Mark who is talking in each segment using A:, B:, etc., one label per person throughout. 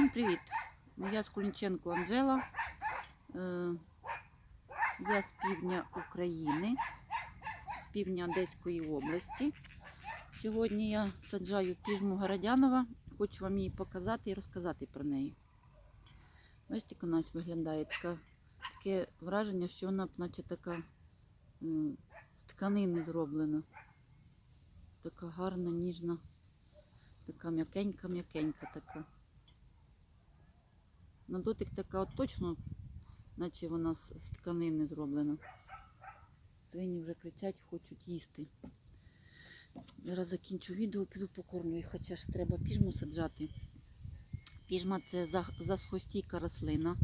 A: Всім привіт! Я Скулінченко Анжела. Е, Я з півдня України, з півдня Одеської області. Сьогодні я саджаю піжму Городянова. Хочу вам її показати і розказати про неї. Ось як у нас виглядає така, таке враження, що вона наче така з тканини зроблена. Така гарна, ніжна, така м'якенька-м'якенька така. На дотик така от точно, наче вона з, тканини зроблена. Свині вже кричать, хочуть їсти. Зараз закінчу відео, піду покормлю їх, хоча ж треба піжму саджати. Піжма це засхостійка рослина.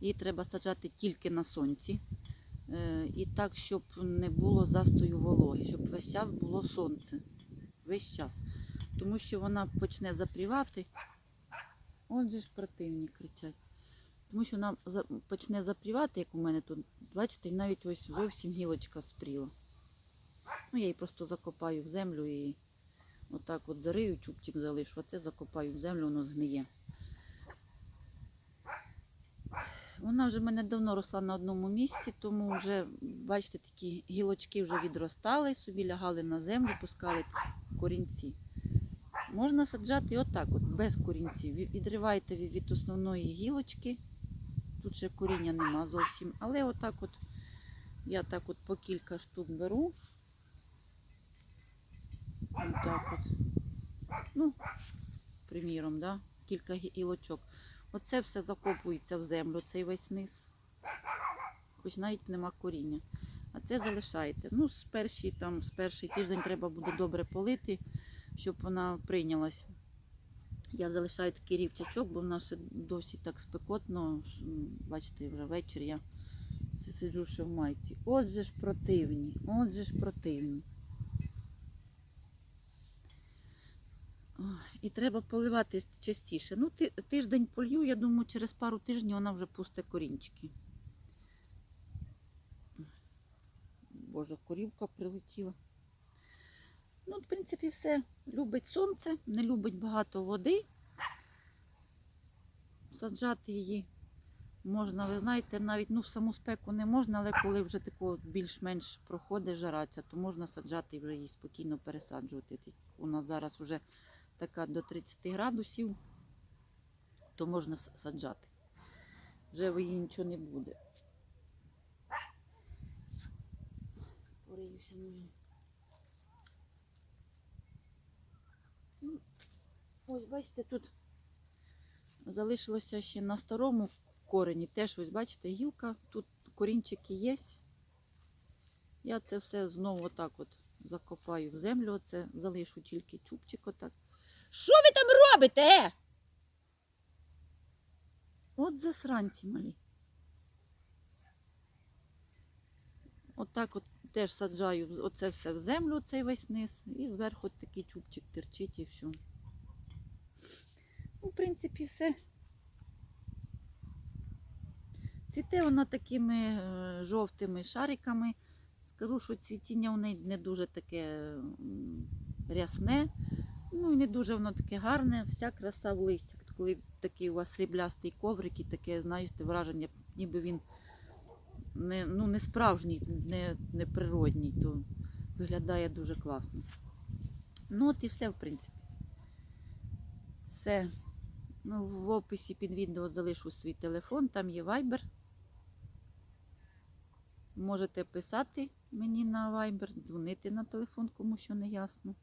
A: Її треба саджати тільки на сонці. Е, І так, щоб не було застою вологи, щоб весь час було сонце. Весь час. Тому що вона почне запрівати. Отже ж противні кричать. Тому що вона почне запрівати, як у мене тут. Бачите, навіть ось зовсім гілочка спріла. Ну, я її просто закопаю в землю і отак от зарию, чубчик залишу, а це закопаю в землю, воно згниє. Вона вже в мене давно росла на одному місці, тому вже, бачите, такі гілочки вже відростали, собі лягали на землю, пускали корінці. Можна саджати отак, от, без корінців. Ви- Відриваєте від, від основної гілочки. Тут ще коріння нема зовсім. Але отак от я так от по кілька штук беру. Отак от. Ну, приміром, да? кілька гі- гілочок. Оце все закопується в землю, цей весь низ. Хоч навіть нема коріння. А це залишаєте. Ну, з перший, там, з перший тиждень треба буде добре полити, щоб вона прийнялась. Я залишаю такий рівчачок, бо в нас ще досі так спекотно. Бачите, вже вечір я сиджу ще в майці. Отже ж противні, отже ж противні. І треба поливати частіше. Ну, тиждень полью, я думаю, через пару тижнів вона вже пусте корінчики. Боже, корівка прилетіла. Ну, в принципі, все. Любить сонце, не любить багато води. Саджати її можна, ви знаєте, навіть ну, в саму спеку не можна, але коли вже тако більш-менш проходить жараця, то можна саджати і вже її спокійно пересаджувати. У нас зараз вже така до 30 градусів, то можна саджати. Вже її нічого не буде. Пориюся може. Ну, Ось, бачите, тут залишилося ще на старому корені. Теж, ось бачите, гілка, тут корінчики є. Я це все знову отак от закопаю в землю, оце залишу тільки чубчик отак. Що ви там робите? От засранці малі. Отак от теж саджаю оце все в землю, цей весь низ, і зверху такий чубчик терчить і все. Ну, в принципі, все. Цвіте вона такими е, жовтими шариками. Скажу, що цвітіння у неї не дуже таке рясне, ну і не дуже воно таке гарне, вся краса в листях. Коли такий у вас сріблястий коврик і таке, знаєте, враження, ніби він не, ну, не справжній, не, не природній, то виглядає дуже класно. Ну от і все, в принципі. Все. Ну, в описі під відео залишу свій телефон, там є Viber. Можете писати мені на Viber, дзвонити на телефон, кому що не ясно.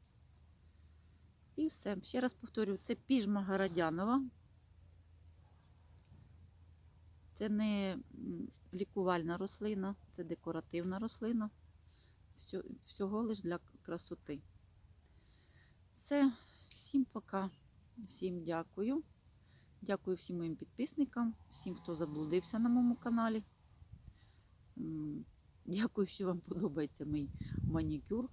A: І все. Ще раз повторюю, це піжма Городянова. Це не лікувальна рослина, це декоративна рослина. Всього лиш для красоти. Все, всім пока. Всім дякую. Дякую всім моїм підписникам, всім, хто заблудився на моєму каналі. Дякую, що вам подобається мій манікюр.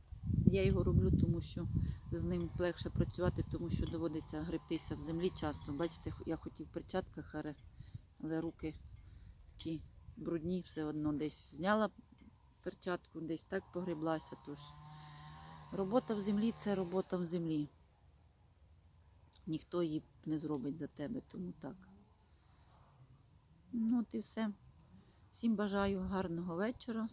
A: Я його роблю, тому що з ним легше працювати, тому що доводиться гребтися в землі часто. Бачите, я хотів в перчатках, але- руки такі брудні, все одно десь зняла перчатку, десь так погреблася. Тож робота в землі це робота в землі. Ніхто її не зробить за тебе, тому так. Ну, от і все. Всім бажаю гарного вечора.